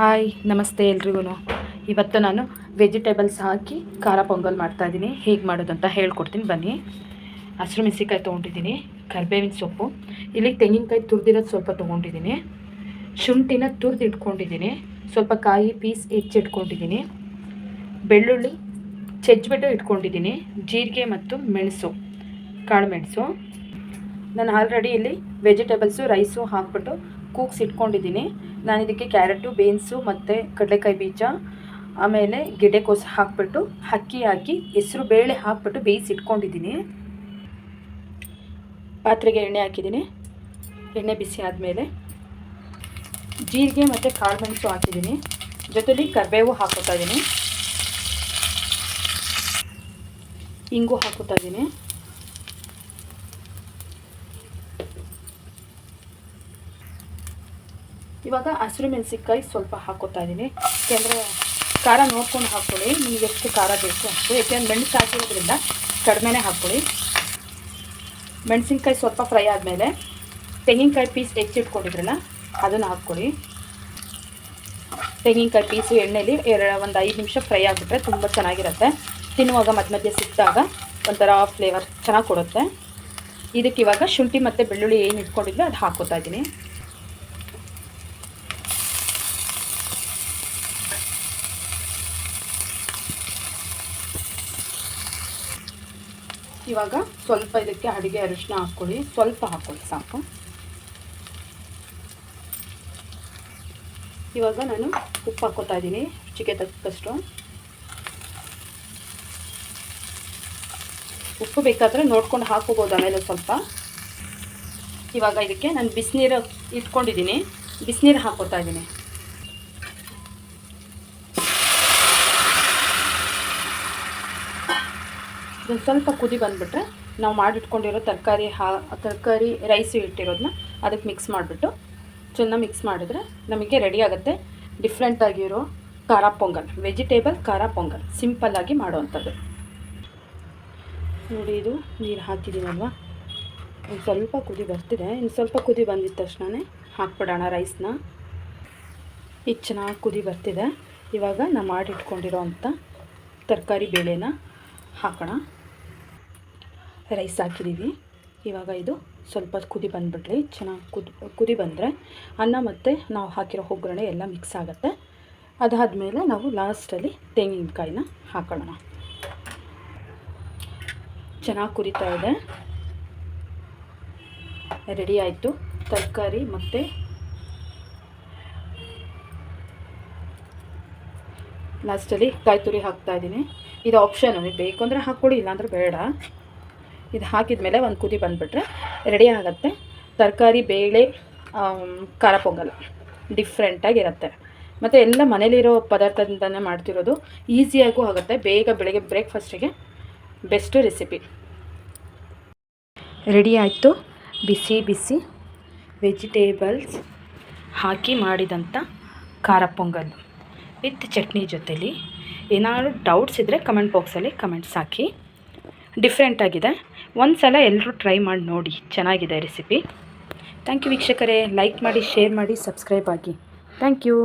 Hi, ನಮಸ್ತೆ ಎಲ್ರಿಗೂ ಇವತ್ತು ನಾನು ವೆಜಿಟೇಬಲ್ಸ್ ಹಾಕಿ ಖಾರ ಪೊಂಗಲ್ ಮಾಡ್ತಾಯಿದ್ದೀನಿ ಹೇಗೆ ಮಾಡೋದು ಅಂತ ಹೇಳ್ಕೊಡ್ತೀನಿ. ಬನ್ನಿ. ಹಸಿರು ಮೆಣಸಿನ್ಕಾಯಿ ತೊಗೊಂಡಿದ್ದೀನಿ, ಕರಿಬೇವಿನ ಸೊಪ್ಪು. ಇಲ್ಲಿ ತೆಂಗಿನಕಾಯಿ ತುರಿದಿರೋದು ಸ್ವಲ್ಪ ತೊಗೊಂಡಿದ್ದೀನಿ. ಶುಂಠಿನ ತುರಿದು ಇಟ್ಕೊಂಡಿದ್ದೀನಿ. ಸ್ವಲ್ಪ ಕಾಯಿ ಪೀಸ್ ಹೆಚ್ಚಿಟ್ಕೊಂಡಿದ್ದೀನಿ ಬೆಳ್ಳುಳ್ಳಿ ಚೆಜ್ಜಿಬಿಟ್ಟು ಇಟ್ಕೊಂಡಿದ್ದೀನಿ. ಜೀರಿಗೆ ಮತ್ತು ಮೆಣಸು, ಕಾಳು ಮೆಣಸು. ನಾನು ಆಲ್ರೆಡಿ ಇಲ್ಲಿ ವೆಜಿಟೇಬಲ್ಸು, ರೈಸು ಹಾಕ್ಬಿಟ್ಟು ಕೂಗ್ಸಿ ಇಟ್ಕೊಂಡಿದ್ದೀನಿ. ನಾನು ಇದಕ್ಕೆ ಕ್ಯಾರೆಟು, ಬೀನ್ಸು ಮತ್ತು ಕಡಲೆಕಾಯಿ ಬೀಜ, ಆಮೇಲೆ ಗೆಡ್ಡೆಕೋಸು ಹಾಕ್ಬಿಟ್ಟು ಅಕ್ಕಿ ಹಾಕಿ, ಹೆಸರು ಬೇಳೆ ಹಾಕ್ಬಿಟ್ಟು ಬೇಯಿಸಿ ಇಟ್ಕೊಂಡಿದ್ದೀನಿ. ಪಾತ್ರೆಗೆ ಎಣ್ಣೆ ಹಾಕಿದ್ದೀನಿ. ಎಣ್ಣೆ ಬಿಸಿ ಆದಮೇಲೆ ಜೀರಿಗೆ ಮತ್ತು ಕಾಳು ಮೆಣಸು ಹಾಕಿದ್ದೀನಿ. ಜೊತೆಲಿ ಕರಿಬೇವು ಹಾಕೋತಾ ಇದ್ದೀನಿ. ಇಂಗು ಹಾಕೋತಾ ಇದ್ದೀನಿ. ಇವಾಗ ಹಸಿರು ಮೆಣಸಿನ್ಕಾಯಿ ಸ್ವಲ್ಪ ಹಾಕೋತಾ ಇದ್ದೀನಿ. ಯಾಕೆಂದರೆ ಖಾರ ನೋಡ್ಕೊಂಡು ಹಾಕ್ಕೊಳ್ಳಿ. ನಿಮಗೆ ಎಷ್ಟು ಖಾರ ಬೇಕು ಅಷ್ಟು. ಯಾಕೆಂದ್ರೆ ಮೆಣಸು ಹಾಕಿರೋದ್ರಿಂದ ಕಡಿಮೆನೇ ಹಾಕ್ಕೊಳ್ಳಿ. ಮೆಣಸಿನ್ಕಾಯಿ ಸ್ವಲ್ಪ ಫ್ರೈ ಆದಮೇಲೆ ತೆಂಗಿನಕಾಯಿ ಪೀಸ್ ಹೆಚ್ಚಿಟ್ಕೊಂಡಿದ್ರಲ್ಲ, ಅದನ್ನು ಹಾಕ್ಕೊಳ್ಳಿ. ತೆಂಗಿನಕಾಯಿ ಪೀಸು ಎಣ್ಣೆಲಿ ಎರಡು, ಒಂದು ಐದು ನಿಮಿಷ ಫ್ರೈ ಆಗಿಬಿಟ್ರೆ ತುಂಬ ಚೆನ್ನಾಗಿರುತ್ತೆ. ತಿನ್ನುವಾಗ ಮಧ್ಯ ಮಧ್ಯೆ ಸಿಕ್ಕಿದಾಗ ಒಂಥರ ಫ್ಲೇವರ್ ಚೆನ್ನಾಗಿ ಕೊಡುತ್ತೆ. ಇದಕ್ಕೆ ಇವಾಗ ಶುಂಠಿ ಮತ್ತು ಬೆಳ್ಳುಳ್ಳಿ ಏನು ಇಟ್ಕೊಂಡಿದ್ವಿ ಅದು ಹಾಕೋತಾ ಇದ್ದೀನಿ. ಇವಾಗ ಸ್ವಲ್ಪ ಇದಕ್ಕೆ ಅಡುಗೆ ಅರಿಶಿನ ಹಾಕ್ಕೊಳ್ಳಿ. ಸ್ವಲ್ಪ ಹಾಕ್ಕೊಳ್ಳಿ, ಸಾಕು. ಇವಾಗ ನಾನು ಉಪ್ಪು ಹಾಕೋತಾ ಇದ್ದೀನಿ, ರುಚಿಗೆ ತಕ್ಕಷ್ಟು. ಉಪ್ಪು ಬೇಕಾದರೆ ನೋಡ್ಕೊಂಡು ಹಾಕೋಬೋದು ಆಮೇಲೆ ಸ್ವಲ್ಪ. ಇವಾಗ ಇದಕ್ಕೆ ನಾನು ಬಿಸಿನೀರು ಇಟ್ಕೊಂಡಿದ್ದೀನಿ. ಬಿಸಿನೀರು ಹಾಕೋತಾ ಇದ್ದೀನಿ. ಇದೊಂದು ಸ್ವಲ್ಪ ಕುದಿ ಬಂದುಬಿಟ್ರೆ ನಾವು ಮಾಡಿಟ್ಕೊಂಡಿರೋ ತರಕಾರಿ ಹಾ, ತರಕಾರಿ ರೈಸು ಇಟ್ಟಿರೋದನ್ನ ಅದಕ್ಕೆ ಮಿಕ್ಸ್ ಮಾಡಿಬಿಟ್ಟು ಚೆನ್ನಾಗಿ ಮಿಕ್ಸ್ ಮಾಡಿದ್ರೆ ನಮಗೆ ರೆಡಿ ಆಗುತ್ತೆ. ಡಿಫ್ರೆಂಟಾಗಿರೋ ಖಾರ ಪೊಂಗಲ್ ವೆಜಿಟೇಬಲ್ ಖಾರ ಪೊಂಗಲ್ ಸಿಂಪಲ್ಲಾಗಿ ಮಾಡುವಂಥದ್ದು. ನೋಡಿ ಇದು ನೀರು ಹಾಕಿದ್ದೀನಲ್ವ? ಒಂದು ಸ್ವಲ್ಪ ಕುದಿ ಬರ್ತಿದೆ. ಇನ್ನು ಸ್ವಲ್ಪ ಕುದಿ ಬಂದಿದ್ದ ತಕ್ಷಣವೇ ಹಾಕ್ಬಿಡೋಣ ರೈಸ್ನ ಈಗ ಚೆನ್ನಾಗಿ ಕುದಿ ಬರ್ತಿದೆ. ಇವಾಗ ನಾವು ಮಾಡಿಟ್ಕೊಂಡಿರೋ ಅಂಥ ತರಕಾರಿ ಬೇಳೆನ ಹಾಕೋಣ. ರೈಸ್ ಹಾಕಿದ್ದೀವಿ. ಇವಾಗ ಇದು ಸ್ವಲ್ಪ ಕುದಿ ಬಂದುಬಿಡ್ಲಿ. ಚೆನ್ನಾಗಿ ಕುದಿ ಕುದಿ ಬಂದರೆ ಅನ್ನ ಮತ್ತು ನಾವು ಹಾಕಿರೋ ಒಗ್ಗರಣೆ ಎಲ್ಲ ಮಿಕ್ಸ್ ಆಗುತ್ತೆ. ಅದಾದಮೇಲೆ ನಾವು ಲಾಸ್ಟಲ್ಲಿ ತೆಂಗಿನಕಾಯಿನ ಹಾಕೊಳ್ಳೋಣ. ಚೆನ್ನಾಗಿ ಕುರಿತಾ ಇದೆ. ರೆಡಿ ಆಯಿತು. ತರಕಾರಿ ಮತ್ತು ಲಾಸ್ಟಲ್ಲಿ ಕಾಯಿ ತುರಿ ಹಾಕ್ತಾಯಿದ್ದೀನಿ ಇದು ಆಪ್ಷನ್ ನೀವು ಬೇಕು ಅಂದರೆ ಹಾಕ್ಕೊಡಿ, ಇಲ್ಲಾಂದ್ರೆ ಬೇಡ. ಇದು ಹಾಕಿದ ಮೇಲೆ ಒಂದು ಕುದಿ ಬಂದುಬಿಟ್ರೆ ರೆಡಿ ಆಗುತ್ತೆ. ತರಕಾರಿ, ಬೇಳೆ ಖಾರ ಪೊಂಗಲ್ ಡಿಫ್ರೆಂಟಾಗಿರುತ್ತೆ ಮತ್ತು ಎಲ್ಲ ಮನೇಲಿರೋ ಪದಾರ್ಥದಿಂದನೇ ಮಾಡ್ತಿರೋದು. ಈಸಿಯಾಗೂ ಆಗುತ್ತೆ. ಬೇಗ ಬೆಳಗ್ಗೆ ಬ್ರೇಕ್ಫಾಸ್ಟಿಗೆ ಬೆಸ್ಟ್ ರೆಸಿಪಿ ರೆಡಿ ಆಯಿತು. ಬಿಸಿ ಬಿಸಿ ವೆಜಿಟೇಬಲ್ಸ್ ಹಾಕಿ ಮಾಡಿದಂಥ ಖಾರ ಪೊಂಗಲ್ ವಿತ್ ಚಟ್ನಿ ಜೊತೆಲಿ. ಏನಾದರೂ ಡೌಟ್ಸ್ ಇದ್ದರೆ ಕಮೆಂಟ್ ಬಾಕ್ಸಲ್ಲಿ ಕಮೆಂಟ್ಸ್ ಹಾಕಿ. ಡಿಫ್ರೆಂಟಾಗಿದೆ ಒಂದು ಸಲ ಎಲ್ಲರೂ ಟ್ರೈ ಮಾಡಿ ನೋಡಿ. ಚೆನ್ನಾಗಿದೆ ರೆಸಿಪಿ ಥ್ಯಾಂಕ್ ಯು ವೀಕ್ಷಕರೇ. ಲೈಕ್ ಮಾಡಿ ಶೇರ್ ಮಾಡಿ ಸಬ್ಸ್ಕ್ರೈಬ್ ಆಗಿ. Thank you